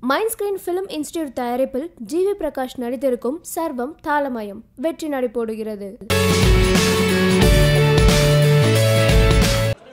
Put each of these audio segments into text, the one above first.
Mind screen film institute தயாரிப்பில் G V Prakash நடித்திருக்கும் சர்வம் தாளமயம். வெற்றி நடைபோடுகிறது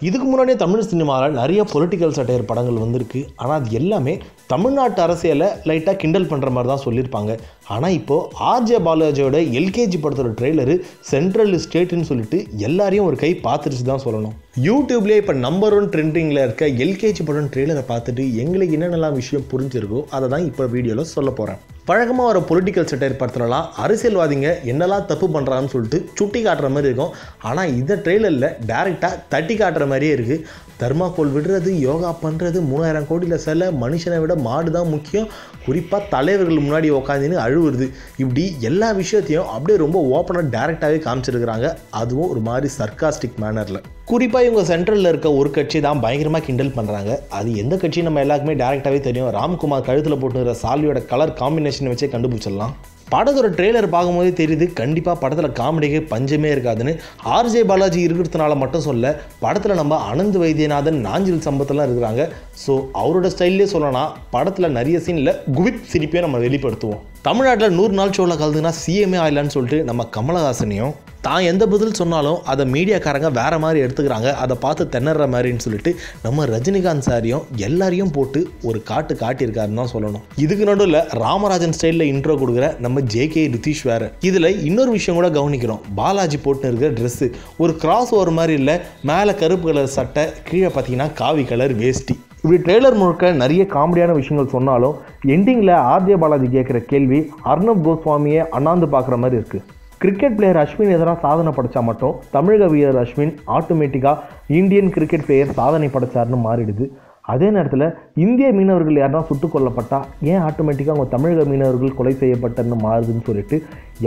இதுக்கு முன்னாடியே தமிழ் சினிமாவில் நிறைய பொலிட்டிக்கல் சட்டையர் படங்கள் வந்திருக்கு. ஆனால் அது எல்லாமே தமிழ்நாட்டு அரசியலை லைட்டாக கிண்டல் பண்ணுற மாதிரி தான் சொல்லியிருப்பாங்க. ஆனால் இப்போது ஆர்ஜே பாலாஜியோட எல்கேஜி படத்தோட ட்ரெய்லரு சென்ட்ரல் ஸ்டேட்டுன்னு சொல்லிட்டு எல்லாரையும் ஒரு கை பார்த்துருச்சு தான் சொல்லணும். யூடியூப்லேயே இப்போ நம்பர் ஒன் ட்ரெண்டிங்கில் இருக்க எல்கேஜி படம் ட்ரெய்லரை பார்த்துட்டு எங்களுக்கு என்னென்னலாம் விஷயம் புரிஞ்சிருக்கோ அதை தான் இப்போ வீடியோவில் சொல்ல போகிறேன் பழக்கமாக வர பொலிட்டிக்கல் சட்டையர் படத்துலலாம் அரசியல்வாதிங்க என்னெல்லாம் தப்பு பண்ணுறான்னு சொல்லிட்டு சுட்டி காட்டுற மாதிரி இருக்கும். ஆனால் இந்த ட்ரெய்லரில் டேரெக்டாக தட்டி காட்டுற மாதிரியே இருக்குது தர்மாக்கோல் விடுறது யோகா பண்ணுறது மூணாயிரம் கோடியில் சில மனுஷனை விட மாடு தான் முக்கியம். குறிப்பாக தலைவர்கள் முன்னாடி உக்காந்துன்னு அழுவுறது. இப்படி எல்லா விஷயத்தையும் அப்படியே ரொம்ப ஓப்பனாக டேரெக்டாகவே காமிச்சிருக்கிறாங்க. அதுவும் ஒரு மாதிரி சர்க்காஸ்டிக் மேனரில் குறிப்பாக இவங்க சென்ட்ரலில் இருக்க ஒரு கட்சி தான் பயங்கரமாக கிண்டல் பண்ணுறாங்க அது எந்த கட்சி நம்ம எல்லாருக்குமே டேரெக்டாகவே தெரியும். ராம்குமார் கழுத்தில் போட்டுக்கிற சால்வியோட கலர் காம்பினேஷனை வச்சே கண்டுபிடிச்சிடலாம். படத்தோட ட்ரெய்லர் பார்க்கும்போதே தெரியுது கண்டிப்பாக படத்தில் காமெடிக்கு பஞ்சமே இருக்காதுன்னு. ஆர்ஜே பாலாஜி இருக்கிறதுனால மட்டும் சொல்ல படத்தில் நம்ம அனந்த் வைத்தியநாதன் நாஞ்சில் சம்பத்தெல்லாம் இருக்கிறாங்க. ஸோ அவரோட ஸ்டைல்லே சொல்லலாம் படத்தில் நிறைய சீனில் குவிப் சிரிப்பையும் நம்ம வெளிப்படுத்துவோம். தமிழ்நாட்டில் நூறு நாள் ஷோவில் கலந்துனா சிஎம்ஏ ஆயிலான்னு சொல்லிட்டு நம்ம கமலஹாசனையும் தான் எந்த பதில் சொன்னாலும் அதை மீடியாக்காரங்க வேறு மாதிரி எடுத்துக்கிறாங்க. அதை பார்த்து திணற மாதிரின்னு சொல்லிட்டு நம்ம ரஜினிகாந்த் சாரியும் எல்லாரையும் போட்டு ஒரு காட்டு காட்டியிருக்காருன்னு தான் சொல்லணும். இதுக்கு நடுவில் ராமராஜன் ஸ்டைலில் இன்ட்ரோ கொடுக்குற நம்ம ஜேகே ரிதீஷ் வேறு. இதில் இன்னொரு விஷயம் கூட கவனிக்கிறோம். பாலாஜி போட்டு இருக்கிற ட்ரெஸ்ஸு ஒரு கிராஸ் ஓவர் மாதிரி இல்லை மேலே கருப்பு கலர் சட்டை கீழே பார்த்தீங்கன்னா காவி கலர் வேஷ்டி. இப்படி ட்ரெய்லர் முழுக்க நிறைய காமெடியான விஷயங்கள் சொன்னாலும் எண்டிங்கில் ஆர்ஜே பாலாஜி கேட்குற கேள்வி அர்ணப் கோஸ்வாமியை அண்ணாந்து பார்க்குற மாதிரி இருக்குது கிரிக்கெட் பிளேயர் அஸ்வின் எதனா சாதனை படைச்சா மட்டும் தமிழக வீரர் அஸ்வின் ஆட்டோமேட்டிக்காக இந்தியன் கிரிக்கெட் பிளேயர் சாதனை படைச்சாருன்னு மாறிடுது. அதே நேரத்தில் இந்திய மீனவர்கள் யாருனா சுட்டுக் கொல்லப்பட்டால் ஏன் ஆட்டோமேட்டிக்காக அவங்க தமிழக மீனவர்கள் கொலை செய்யப்பட்டன்னு மாறுதுன்னு சொல்லிட்டு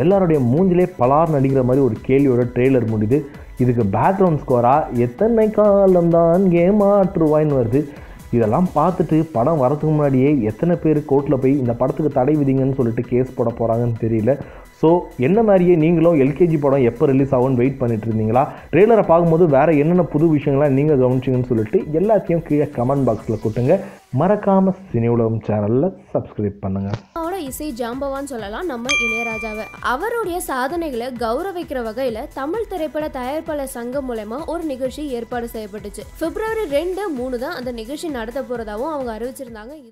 எல்லாருடைய மூஞ்சிலே பலார் நடிக்கிற மாதிரி ஒரு கேள்வியோட ட்ரெய்லர் முடியுது. இதுக்கு பேக்ரவுண்ட் ஸ்கோராக எத்தனை காலம்தான் ஏமாற்றுவாயின்னு வருது. இதெல்லாம் பார்த்துட்டு படம் வரதுக்கு முன்னாடியே எத்தனை பேர் கோர்ட்டில் போய் இந்த படத்துக்கு தடை விதிங்கன்னு சொல்லிட்டு கேஸ் போட போகிறாங்கன்னு தெரியல. ஸோ என்ன மாதிரியே நீங்களும் எல்கேஜி படம் எப்போ ரிலீஸ் ஆகும்னு வெயிட் பண்ணிட்டு இருந்தீங்களா? ட்ரெய்லரை பார்க்கும்போது வேறு என்னென்ன புது விஷயங்கள்லாம் நீங்கள் கவனிச்சிங்கன்னு சொல்லிட்டு எல்லாத்தையும் கீழே கமெண்ட் பாக்ஸில் கொட்டுங்க மறக்காமல் சினி உலகம் சேனலில் சப்ஸ்கிரைப் பண்ணுங்கள் அவரோட இசை ஜாம்பவான்னு சொல்லலாம் நம்ம இளையராஜாவை. அவருடைய சாதனைகளை கௌரவிக்கிற வகையில தமிழ் திரைப்பட தயாரிப்பாளர் சங்கம் மூலயமா ஒரு நிகழ்ச்சி ஏற்பாடு செய்யப்பட்டுச்சு. பிப்ரவரி ரெண்டு மூணு தான் அந்த நிகழ்ச்சி நடத்த போறதாவும் அவங்க அறிவிச்சிருந்தாங்க. இது